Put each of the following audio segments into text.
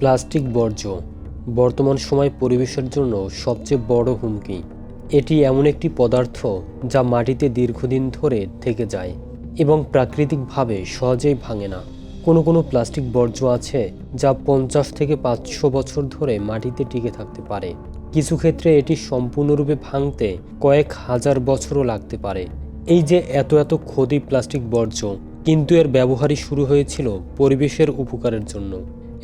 Plastic বর্জ্য, বর্তমান সময় পরিবেশের জন্য সবচেয়ে বড় হুমকি। এটি এমন একটি পদার্থ যা মাটিতে দীর্ঘদিন ধরে থেকে যায় এবং প্রাকৃতিকভাবে সহজেই ভাঙে না। কোনো কোনো প্লাস্টিক বর্জ্য আছে যা পঞ্চাশ থেকে পাঁচশো বছর ধরে মাটিতে টিকে থাকতে পারে। কিছু ক্ষেত্রে এটি সম্পূর্ণরূপে ভাঙতে কয়েক হাজার বছরও লাগতে পারে। এই যে এত এত ক্ষতি প্লাস্টিক বর্জ্য, কিন্তু এর ব্যবহারই শুরু হয়েছিল পরিবেশের উপকারের জন্য।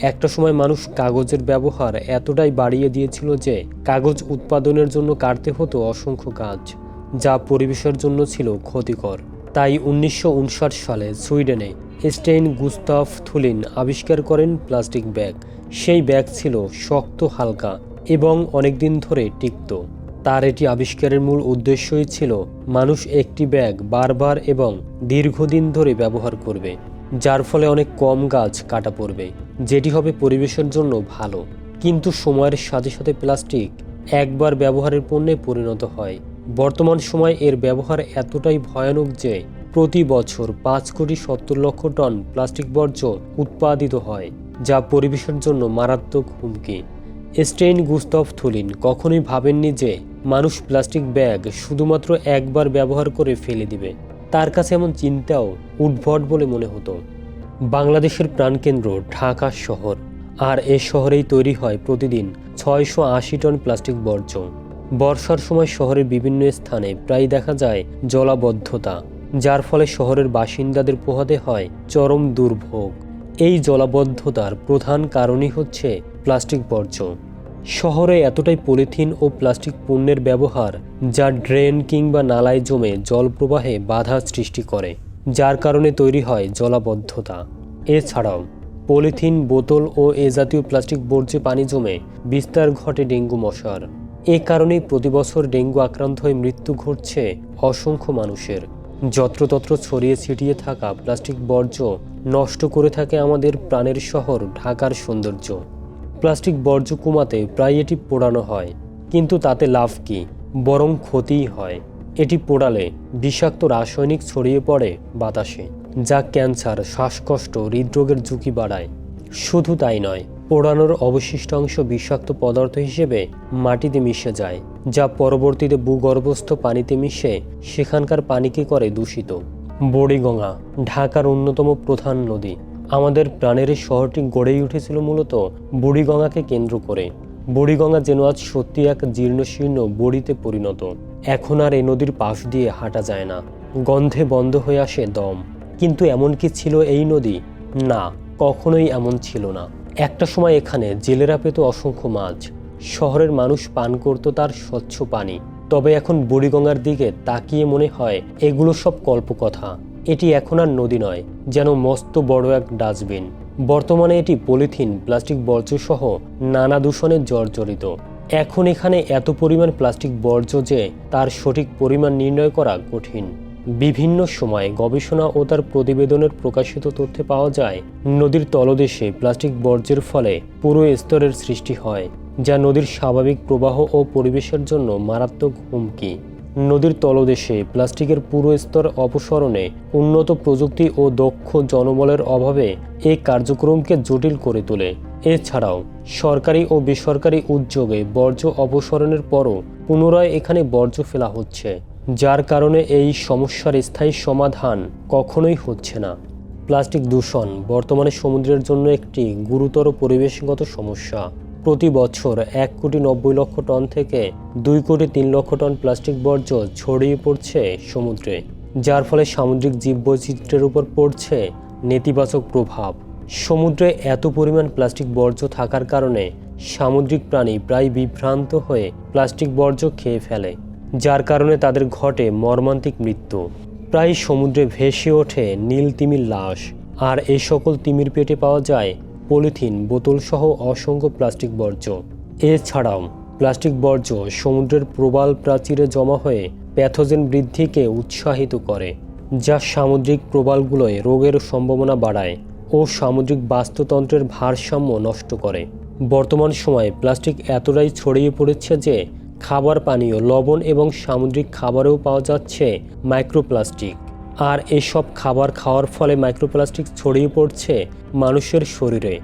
একটা সময় মানুষ কাগজের ব্যবহার এতটাই বাড়িয়ে দিয়েছিল যে কাগজ উৎপাদনের জন্য কাটতে হতো অসংখ্য গাছ যা পরিবেশের জন্য ছিল ক্ষতিকর। তাই উনিশশো উনষাট সালে সুইডেনে স্টেইন গুস্তাফ থুলিন আবিষ্কার করেন প্লাস্টিক ব্যাগ। সেই ব্যাগ ছিল শক্ত, হালকা এবং অনেকদিন ধরে টিকত তার এটি আবিষ্কারের মূল উদ্দেশ্যই ছিল, মানুষ একটি ব্যাগ বারবার এবং দীর্ঘদিন ধরে ব্যবহার করবে। যার ফলে অনেক কম গাছ কাটা পড়বে। যেটি হবে পরিবেশের জন্য ভালো। কিন্তু সময়ের সাথে সাথে প্লাস্টিক একবার ব্যবহারের পণ্যে পরিণত হয়। বর্তমান সময় এর ব্যবহার এতটাই ভয়ানক যে প্রতি বছর পাঁচ কোটি সত্তর লক্ষ টন প্লাস্টিক বর্জ্য উৎপাদিত হয়, যা পরিবেশের জন্য মারাত্মক হুমকি। স্টেইন গুস্তফ থুলিন কখনোই ভাবেননি যে মানুষ প্লাস্টিক ব্যাগ শুধুমাত্র একবার ব্যবহার করে ফেলে দিবে। তার কাছে এমন চিন্তাও উদ্ভট বলে মনে হতো। বাংলাদেশের প্রাণকেন্দ্র ঢাকা শহর, আর এ শহরেই তৈরি হয় প্রতিদিন ছয়শো আশি টন প্লাস্টিক বর্জ্য। বর্ষার সময় শহরের বিভিন্ন স্থানে প্রায় দেখা যায় জলাবদ্ধতা, যার ফলে শহরের বাসিন্দাদের পোহাতে হয় চরম দুর্ভোগ। এই জলাবদ্ধতার প্রধান কারণই হচ্ছে প্লাস্টিক বর্জ্য। শহরে এতটাই পলিথিন ও প্লাস্টিক পণ্যের ব্যবহার যা ড্রেন কিংবা নালায় জমে জল প্রবাহে বাধা সৃষ্টি করে, যার কারণে তৈরি হয় জলাবদ্ধতা। এছাড়াও, পলিথিন, বোতল ও এ জাতীয় প্লাস্টিক বর্জ্যে পানি জমে বিস্তার ঘটে ডেঙ্গু মশার। এ কারণেই প্রতিবছর ডেঙ্গু আক্রান্ত হয়ে মৃত্যু ঘটছে অসংখ্য মানুষের। যত্রতত্র ছড়িয়ে ছিটিয়ে থাকা প্লাস্টিক বর্জ্য নষ্ট করে থাকে আমাদের প্রাণের শহর, ঢাকার সৌন্দর্য। প্লাস্টিক বর্জ্য কমাতে প্রায় এটি পোড়ানো হয়। কিন্তু তাতে লাভ কি? বরং ক্ষতিই হয়। এটি পোড়ালে বিষাক্ত রাসায়নিক ছড়িয়ে পড়ে বাতাসে, যা ক্যান্সার, শ্বাসকষ্ট, হৃদরোগের ঝুঁকি বাড়ায়। শুধু তাই নয়, পোড়ানোর অবশিষ্টাংশ বিষাক্ত পদার্থ হিসেবে মাটিতে মিশে যায়, যা পরবর্তীতে ভূগর্ভস্থ পানিতে মিশে সেখানকার পানিকে করে দূষিত। বড়িগঙ্গা, ঢাকার অন্যতম প্রধান নদী। আমাদের প্রাণের শহরটি গড়েই উঠেছিল মূলত বুড়িগঙ্গাকে কেন্দ্র করে। বুড়িগঙ্গা যেন আজ সত্যি এক জীর্ণশীর্ণ বড়িতে পরিণত। এখন আর এই নদীর পাশ দিয়ে হাঁটা যায় না। গন্ধে বন্ধ হয়ে আসে দম। কিন্তু এমন কি ছিল এই নদী? না, কখনোই এমন ছিল না। একটা সময় এখানে জেলেরা পেত অসংখ্য মাছ। শহরের মানুষ পান করত তার স্বচ্ছ পানি। তবে এখন বুড়িগঙ্গার দিকে তাকিয়ে মনে হয় এগুলো সব কল্পকথা। এটি এখন আর নদী নয়, যেন মস্ত বড় এক ডাস্টবিন। বর্তমানে এটি পলিথিন, প্লাস্টিক বর্জ্য সহ নানা দূষণে জর্জরিত। এখন এখানে এত পরিমাণ প্লাস্টিক বর্জ্য যে তার সঠিক পরিমাণ নির্ণয় করা কঠিন। বিভিন্ন সময়ে গবেষণা ও তার প্রতিবেদনের প্রকাশিত তথ্যে পাওয়া যায়, নদীর তলদেশে প্লাস্টিক বর্জ্যের ফলে পুরো স্তরের সৃষ্টি হয়, যা নদীর স্বাভাবিক প্রবাহ ও পরিবেশের জন্য মারাত্মক হুমকি। নদীর তলদেশে প্লাস্টিকের পুরো স্তর অপসারণে উন্নত প্রযুক্তি ও দক্ষ জনবলের অভাবে এই কার্যক্রমকে জটিল করে তোলে। এছাড়াও, সরকারি ও বেসরকারি উদ্যোগে বর্জ্য অপসরণের পরও পুনরায় এখানে বর্জ্য ফেলা হচ্ছে, যার কারণে এই সমস্যার স্থায়ী সমাধান কখনোই হচ্ছে না। প্লাস্টিক দূষণ বর্তমানে সমুদ্রের জন্য একটি গুরুতর পরিবেশগত সমস্যা। প্রতি বছর এক কোটি নব্বই লক্ষ টন থেকে দুই কোটি তিন লক্ষ টন প্লাস্টিক বর্জ্য ছড়িয়ে পড়ছে সমুদ্রে, যার ফলে সামুদ্রিক জীববৈচিত্র্যের উপর পড়ছে নেতিবাচক প্রভাব। সমুদ্রে এত পরিমাণ প্লাস্টিক বর্জ্য থাকার কারণে সামুদ্রিক প্রাণী প্রায় বিভ্রান্ত হয়ে প্লাস্টিক বর্জ্য খেয়ে ফেলে, যার কারণে তাদের ঘটে মর্মান্তিক মৃত্যু। প্রায় সমুদ্রে ভেসে ওঠে নীল তিমির লাশ, আর এই সকল তিমির পেটে পাওয়া যায় পলিথিন বোতল সহ অসংখ্য প্লাস্টিক বর্জ্য। এছাড়াও, প্লাস্টিক বর্জ্য সমুদ্রের প্রবাল প্রাচীরে জমা হয়ে প্যাথোজেন বৃদ্ধিকে উৎসাহিত করে, যা সামুদ্রিক প্রবালগুলোয় রোগের সম্ভাবনা বাড়ায় ও সামুদ্রিক বাস্তুতন্ত্রের ভারসাম্য নষ্ট করে। বর্তমান সময়ে প্লাস্টিক এতটাই ছড়িয়ে পড়েছে যে খাবার পানীয়, লবণ এবং সামুদ্রিক খাবারেও পাওয়া যাচ্ছে মাইক্রোপ্লাস্টিক। আর এসব খাবার খাওয়ার ফলে মাইক্রোপ্লাস্টিক ছড়িয়ে পড়ছে মানুষের শরীরে।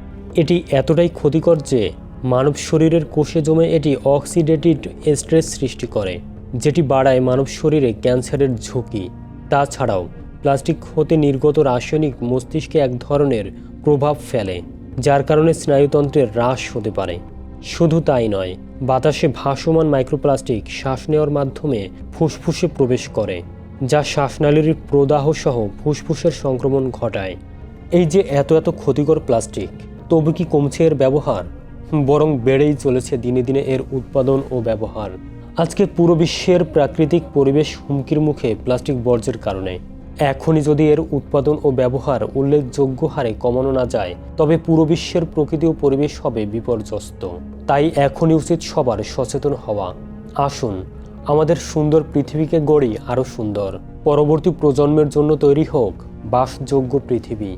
এটি এতটাই ক্ষতিকর যে, মানব শরীরের কোষে জমে এটি অক্সিডেটিভ স্ট্রেস সৃষ্টি করে, যেটি বাড়ায় মানব শরীরে ক্যান্সারের ঝুঁকি। তাছাড়াও, প্লাস্টিক হতে নির্গত রাসায়নিক মস্তিষ্কে এক ধরনের প্রভাব ফেলে, যার কারণে স্নায়ুতন্ত্রের হ্রাস হতে পারে। শুধু তাই নয়, বাতাসে ভাসমান মাইক্রোপ্লাস্টিক শ্বাস নেওয়ার মাধ্যমে ফুসফুসে প্রবেশ করে, যা শ্বাসনালীর প্রদাহ সহ ফুসফুসের সংক্রমণ ঘটায়। এই যে এত এত ক্ষতিকর প্লাস্টিক, তবু কি কমছে এর ব্যবহার? বরং বেড়েই চলেছে দিনে দিনে এর উৎপাদন ও ব্যবহার। আজকে পুরো বিশ্বের প্রাকৃতিক পরিবেশ হুমকির মুখে প্লাস্টিক বর্জ্যের কারণে। এখনই যদি এর উৎপাদন ও ব্যবহার উল্লেখযোগ্য হারে কমানো না যায়, তবে পুরো বিশ্বের প্রকৃতি ও পরিবেশ হবে বিপর্যস্ত। তাই এখনই উচিত সবার সচেতন হওয়া। আসুন, আমাদের সুন্দর পৃথিবীকে গড়ি আরও সুন্দর। পরবর্তী প্রজন্মের জন্য তৈরি হোক বাসযোগ্য পৃথিবী।